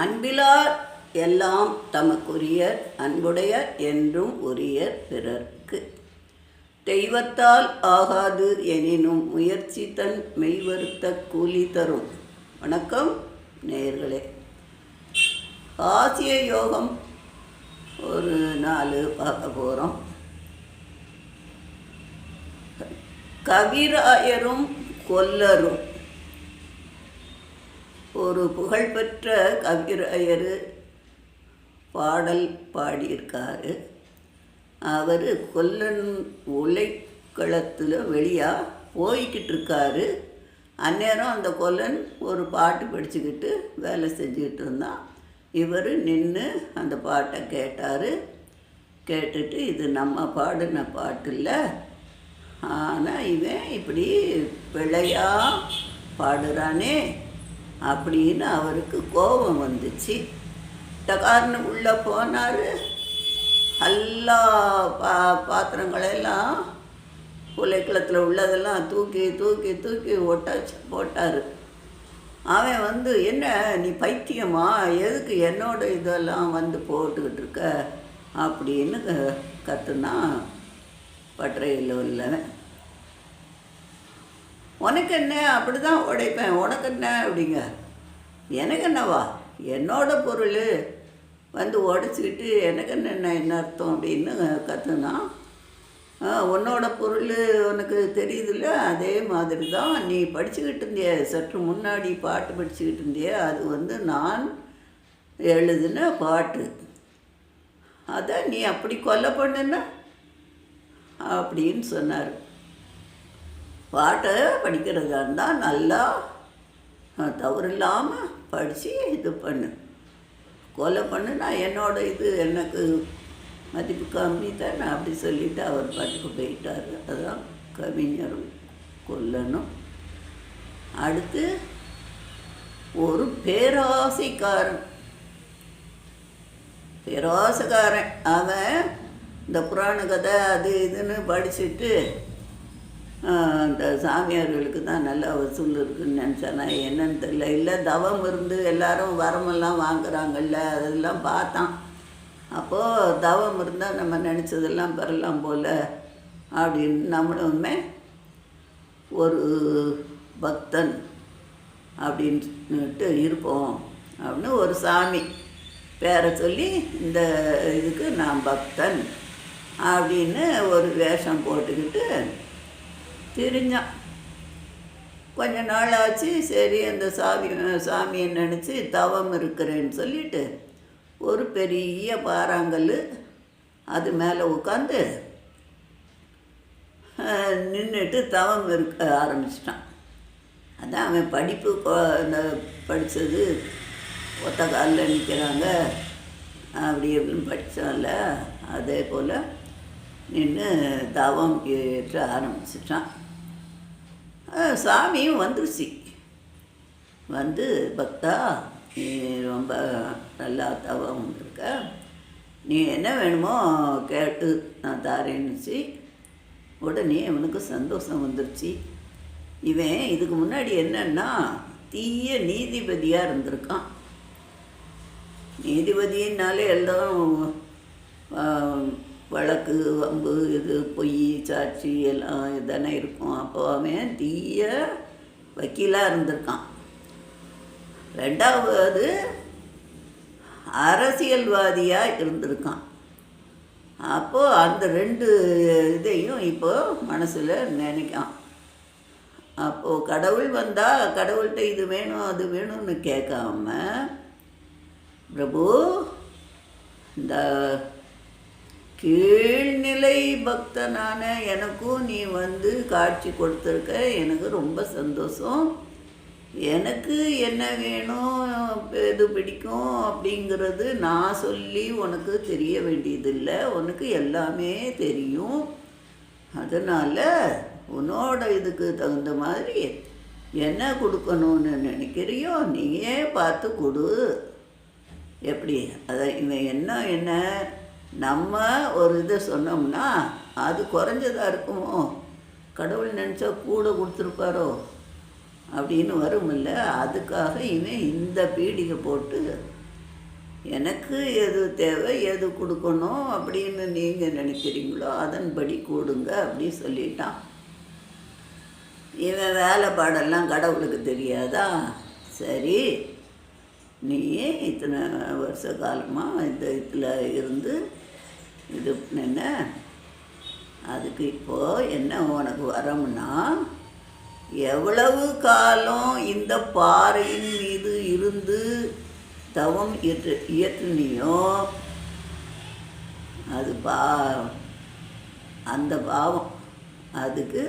அன்பிலார் எல்லாம் தமக்குரியர் அன்புடையர் என்றும் உரியர் பிறர்க்கு. தெய்வத்தால் ஆகாது எனினும் முயற்சி தன் மெய்வருத்த கூலி தரும். வணக்கம் நேர்களே ஆசிய யோகம் ஒரு நாலு பார்க்க போகிறோம் கவிராயரும் கொல்லரும். ஒரு புகழ்பெற்ற கவிராயர் பாடல் பாடியிருக்காரு. அவர் கொல்லன் உலைக்களத்தில் வெளியாக போய்கிட்டு இருக்காரு அந்நேரம் அந்த கொல்லன் ஒரு பாட்டு படிச்சுக்கிட்டு வேலை செஞ்சுக்கிட்டு இருந்தான் இவர் நின்று அந்த பாட்டை கேட்டார். கேட்டுட்டு இது நம்ம பாடின பாட்டு இல்லை ஆனால் இவன் இப்படி பிழையாக பாடுறானே. அப்படின்னு அவருக்கு கோபம் வந்துச்சு. டகார்னு உள்ளே போனார். எல்லா பா பாத்திரங்களெல்லாம் உலைக்குளத்தில் உள்ளதெல்லாம் தூக்கி தூக்கி தூக்கி ஒட்டாச்சு போட்டார். அவன் வந்து என்ன நீ பைத்தியமா? எதுக்கு என்னோட இதெல்லாம் வந்து போட்டுக்கிட்டு இருக்க அப்படின்னு க- பட்டறையில் உள்ளவன். உனக்கு என்ன அப்படி தான் உடைப்பேன். உனக்கு என்ன அப்படிங்க. எனக்கு என்னவா என்னோட பொருள். வந்து உடச்சிக்கிட்டு எனக்கு என்ன என்ன அர்த்தம் அப்படின்னு கற்றுனா உன்னோட பொருள் உனக்கு தெரியுதுல்ல? அதே மாதிரி தான் நீ படிச்சுக்கிட்டு இருந்திய சற்று முன்னாடி பாட்டு படிச்சுக்கிட்டு இருந்திய அது வந்து நான் எழுதின பாட்டு. அதை நீ அப்படி கொலை பண்ணுன அப்படின்னு சொன்னார். பாட்டை படிக்கிறதா இருந்தால் நல்லா தவறு தவறில்லாமல் படித்து இது பண்ணு. கொலை நான் என்னோட இது எனக்கு மதிப்பு கம்மி நான் அப்படி சொல்லிவிட்டு அவர் பாட்டுக்கு போயிட்டார். அதான் கவிஞரும் கொல்லணும். அடுத்து ஒரு பேராசைக்காரன். பேராசைக்காரன். அவன் இந்த புராண கதை அது இதுன்னு படிச்சுட்டு இந்த சாமியார்களுக்கு தான் நல்ல வசூல் இருக்குன்னு நினச்சானா. என்னன்னு தெரியல. இல்லை தவம் இருந்து எல்லாரும் வரமெல்லாம் வாங்குறாங்கல்ல அதெல்லாம் பார்த்தான். அப்போது தவம் இருந்தால் நம்ம நினச்சதெல்லாம் பெறலாம் போல் அப்படின்னு நம்மளுமே ஒரு பக்தன் அப்படின்ட்டு இருப்போம் அப்படின்னு ஒரு சாமி பேரை சொல்லி இந்த இதுக்கு நான் பக்தன் அப்படின்னு ஒரு வேஷம் போட்டுக்கிட்டு திரிஞ்சான் கொஞ்ச நாள் ஆச்சு சரி அந்த சாமி சாமியை நினச்சி தவம் இருக்கிறேன்னு சொல்லிட்டு ஒரு பெரிய பாறாங்கல் அது மேலே உட்காந்து நின்றுட்டு தவம் இருக்க ஆரம்பிச்சிட்டான். அதான் அவன் படிப்பு இந்த படித்தது ஒத்த காலில் நிற்கிறாங்க அப்படி இப்படின்னு படித்தான்ல அதே போல் நின்று தவம் ஏற்ற ஆரம்பிச்சிட்டான். சாமியும் வந்துருச்சு. வந்து பக்தா நீ ரொம்ப நல்லா தவம் இருக்க நீ என்ன வேணுமோ கேட்டு நான் தாரேன்னுச்சு. உடனே அவனுக்கு சந்தோஷம் வந்துருச்சு. இவன் இதுக்கு முன்னாடி என்னன்னா தீய நீதிபதியாக இருந்திருக்கான். நீதிபதினாலே எல்லாம் வழக்கு வம்பு இது பொய் சாட்சி எல்லாம் இதானே இருக்கும். அப்போ அவன் தீய வக்கீலாக இருந்திருக்கான். ரெண்டாவது அரசியல்வாதியாக இருந்திருக்கான். அப்போது அந்த ரெண்டு இதையும் இப்போது மனசில் நினைக்கான். அப்போது கடவுள் வந்தால் கடவுள்கிட்ட இது வேணும் அது வேணும்னு கேட்காம பிரபு இந்த கீழ்நிலை பக்தனான எனக்கும் நீ வந்து காட்சி கொடுத்துருக்க. எனக்கு ரொம்ப சந்தோஷம். எனக்கு என்ன வேணும் எது பிடிக்கும் அப்படிங்கிறது நான் சொல்லி உனக்கு தெரிய வேண்டியதில்லை. உனக்கு எல்லாமே தெரியும். அதனால் உன்னோட இதுக்கு தகுந்த மாதிரி என்ன கொடுக்கணும்னு நினைக்கிறியோ நீயே பார்த்து கொடு. எப்படி? அதை இவன் என்ன என்ன? நம்ம ஒரு இதை சொன்னோம்னா அது குறைஞ்சதாக இருக்குமோ? கடவுள் நினச்சா கூட கொடுத்துருப்பாரோ? அப்படின்னு வருமில்ல. அதுக்காக இவன் இந்த பீடிகை போட்டு எனக்கு எது தேவை எது கொடுக்கணும் அப்படின்னு நீங்கள் நினைக்கிறீங்களோ அதன்படி கொடுங்க அப்படின்னு சொல்லிட்டான். இவன் வேலைப்பாடெல்லாம் கடவுளுக்கு தெரியாதா? சரி நீ இத்தனை வருஷ காலமாக இந்த இதில் இருந்து இது என்ன? அதுக்கு இப்போது என்ன உனக்கு வரம்னா எவ்வளவு காலம் இந்த பாறையின் மீது இருந்து தவம் இயற்று இயற்றினியோ அது பா அந்த பாவம் அதுக்கு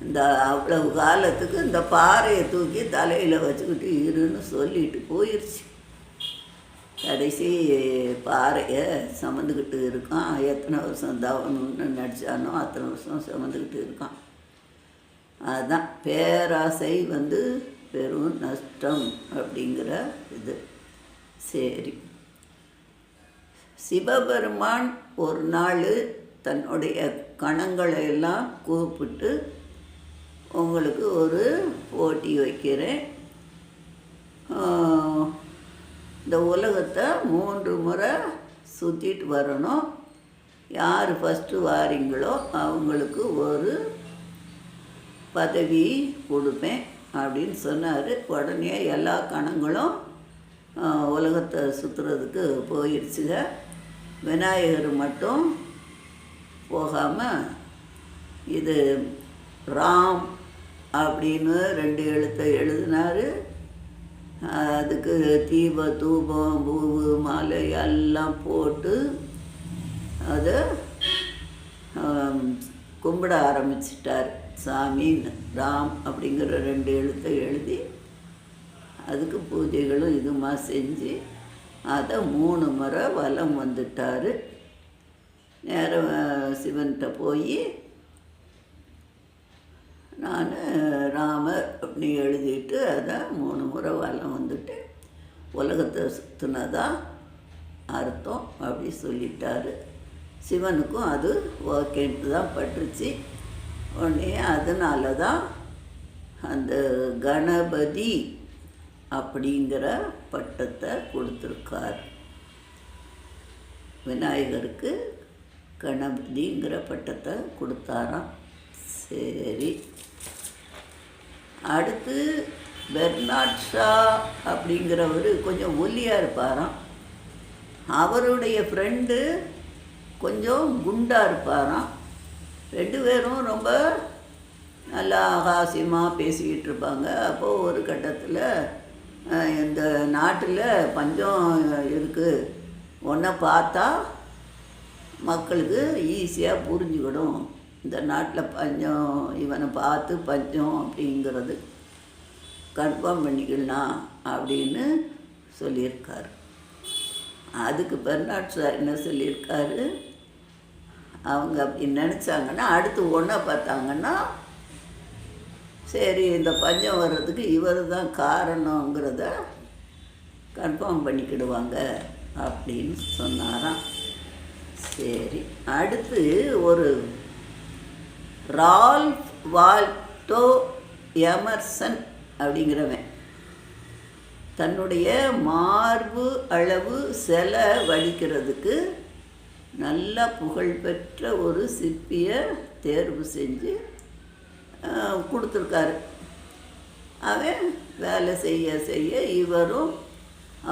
இந்த அவ்வளவு காலத்துக்கு இந்த பாறையை தூக்கி தலையில் வச்சுக்கிட்டு இருன்னு சொல்லிட்டு போயிடுச்சு கடைசி பாறையை சுமந்துக்கிட்டு இருக்கான். எத்தனை வருஷம் தவணுன்னு நடித்தானோ அத்தனை வருஷம் சுமந்துக்கிட்டு இருக்கான். அதுதான் பேராசை வந்து பெரும் நஷ்டம் அப்படிங்கிற இது. சரி. சிவபெருமான் ஒரு நாள் தன்னுடைய கணங்களை எல்லாம் கூப்பிட்டு உங்களுக்கு ஒரு போட்டி வைக்கிறேன். இந்த உலகத்தை மூன்று முறை சுற்றிட்டு வரணும். யார் ஃபஸ்ட்டு வாரீங்களோ அவங்களுக்கு ஒரு பதவி கொடுப்பேன் அப்படின்னு சொன்னார். உடனே எல்லா கணங்களும் உலகத்தை சுற்றுறதுக்கு போயிடுச்சுங்க விநாயகர் மட்டும் போகாமல் இது ராம் அப்படின்னு ரெண்டு எழுத்தை எழுதினார். அதுக்கு தீப தூபம் பூவு மாலை எல்லாம் போட்டு அதை கும்பிட ஆரம்பிச்சிட்டார். சாமி ராம் அப்படிங்கிற ரெண்டு எழுத்தை எழுதி அதுக்கு பூஜைகளும் இதுமா செஞ்சு அதை மூணு முறை வலம் வந்துட்டார். நேரம் சிவன்கிட்ட போய் நான் ராமர் அப்படி எழுதிட்டு அதை மூணு முறை வலம் வந்துட்டு. உலகத்தை சுற்றுனதா அர்த்தம் அப்படி சொல்லிட்டாரு. சிவனுக்கும் அது ஓகேன்ட்டு தான் பட்டுருச்சு உடனே அதனால தான் அந்த கணபதி அப்படிங்கிற பட்டத்தை கொடுத்துருக்கார். விநாயகருக்கு கணபதிங்கிற பட்டத்தை கொடுத்தாராம். சரி. அடுத்து பெர்னாட் ஷா அப்படிங்கிறவர் கொஞ்சம் ஒல்லியாக இருப்பாராம். அவருடைய ஃப்ரெண்டு கொஞ்சம் குண்டாக இருப்பாராம். ரெண்டு பேரும் ரொம்ப நல்லா ஆகாசியமாக பேசிக்கிட்டு இருப்பாங்க. அப்போது ஒரு கட்டத்தில் இந்த நாட்டில் பஞ்சம் இருக்குது ஒன்றை பார்த்தா மக்களுக்கு ஈஸியாக புரிஞ்சுக்கிடும். இந்த நாட்டில் பஞ்சம் இவனை பார்த்து பஞ்சம் அப்படிங்கிறது கன்ஃபார்ம் பண்ணிக்கலாம் அப்படின்னு சொல்லியிருக்காரு. அதுக்கு பெர்னாட் சார் என்ன சொல்லியிருக்காரு? அவங்க அப்படி நினச்சாங்கன்னா அடுத்து ஒன்றை பார்த்தாங்கன்னா சரி இந்த பஞ்சம் வர்றதுக்கு இவர் தான் காரணங்கிறத கன்ஃபார்ம் பண்ணிக்கிடுவாங்க அப்படின்னு சொன்னாராம். சரி அடுத்து ஒரு ரால்ஃப் வால்டோ எமர்சன் அப்படிங்கிறவன். தன்னுடைய மார்பு அளவு செலவழிக்கிறதுக்கு நல்ல புகழ்பெற்ற ஒரு சிற்பியை தேர்வு செஞ்சு கொடுத்துருக்காரு. அவன் வேலை செய்ய செய்ய இவரும்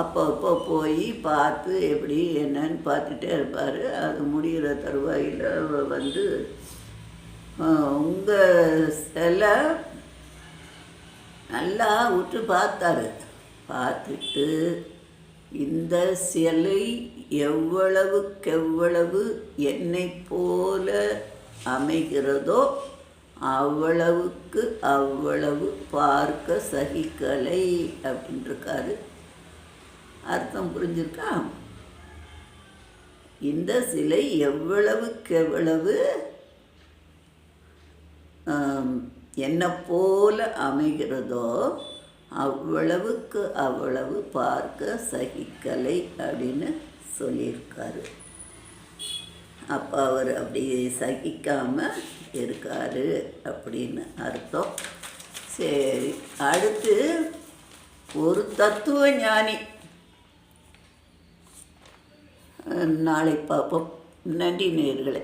அப்பப்போ போய் பார்த்து எப்படி என்னன்னு பார்த்துட்டே இருப்பார். அது முடிகிற தருவாயில் வந்து உங்கள் சிலை நல்லா உற்று பார்த்தாரு. பார்த்துட்டு இந்த சிலை எவ்வளவுக்கெவ்வளவு என்னை போல அமைகிறதோ அவ்வளவுக்கு அவ்வளவு பார்க்க சகிக்கலை அப்படின்ட்டுருக்காரு அர்த்தம் புரிஞ்சிருக்கா? இந்த சிலை எவ்வளவுக்கெவ்வளவு ஆம், என்னை போல அமைகிறதோ அவ்வளவுக்கு அவ்வளவு பார்க்க சகிக்கலை அப்படின்னு சொல்லியிருக்காரு. அப்போ அவர் அப்படி சகிக்காமல் இருக்காரு அப்படின்னு அர்த்தம். சரி அடுத்து ஒரு தத்துவ ஞானி. நாளை பார்ப்போம். நன்றி நேர்களை